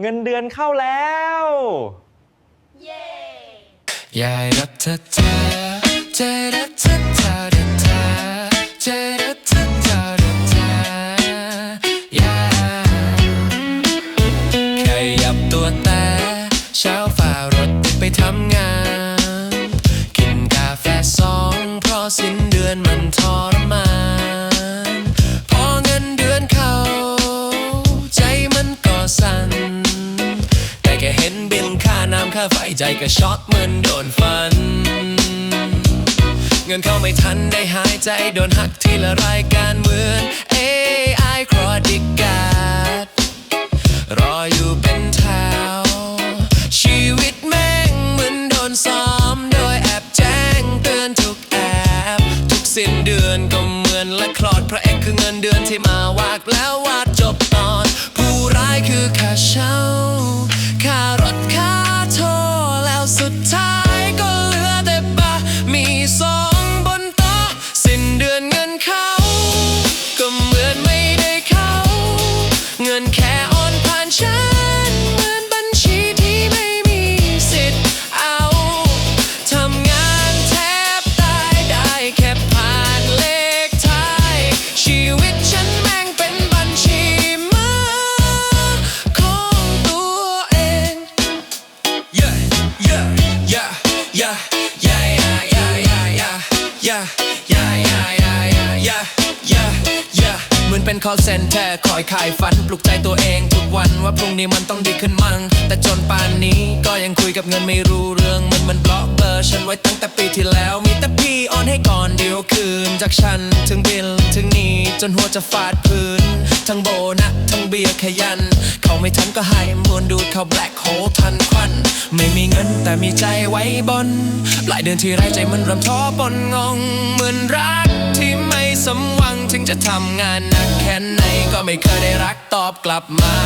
เงินเดือนเข้าแล้วยายรักเธอ ค่าไฟใจก็ช็อตเหมือนโดนฟัน เงินเข้าไม่ทันได้หายใจโดนหักทีละรายการเหมือน AI ครอดิกาดรออยู่เป็นแถวชีวิตแม่งเหมือนโดนซ้อมโดยแอบแจ้งเตือนทุกแอปทุกสิ้นเดือนก็เหมือนและคลอดพระเอกคือเงินเดือนที่มาวากแล้ววาดจบตอน ผู้ร้ายคือค่าเช่าคาร เหมือนเป็น call center คอยขายฝัน ปลุกใจตัวเองทุกวันว่าพรุ่งนี้มันต้องดีขึ้นมั่ง แต่จนป่านนี้ก็ยังคุยกับเงินไม่รู้เรื่อง มันมันบล็อกเบอร์ฉันไว้ตั้งแต่ปีที่แล้ว มีแต่พี่ออนให้ก่อนเดียวคืน จากฉันถึงบิลถึงหนี้จนหัวจะฟาดพื้น ทั้งโบนัสทั้งเบียร์ขยัน เขาไม่ทันก็ให้มวนดูดเขาแบล็คโฮลทันควันไม่มีเงินแต่มีใจไว้บนปลายเดือนที่ไรใจมันริ่มท้อปนงงเหมือนรักที่ไม่สมหวัง งจะทำงานหนักแค่ไหนก็ไม่เคยได้รักตอบกลับมา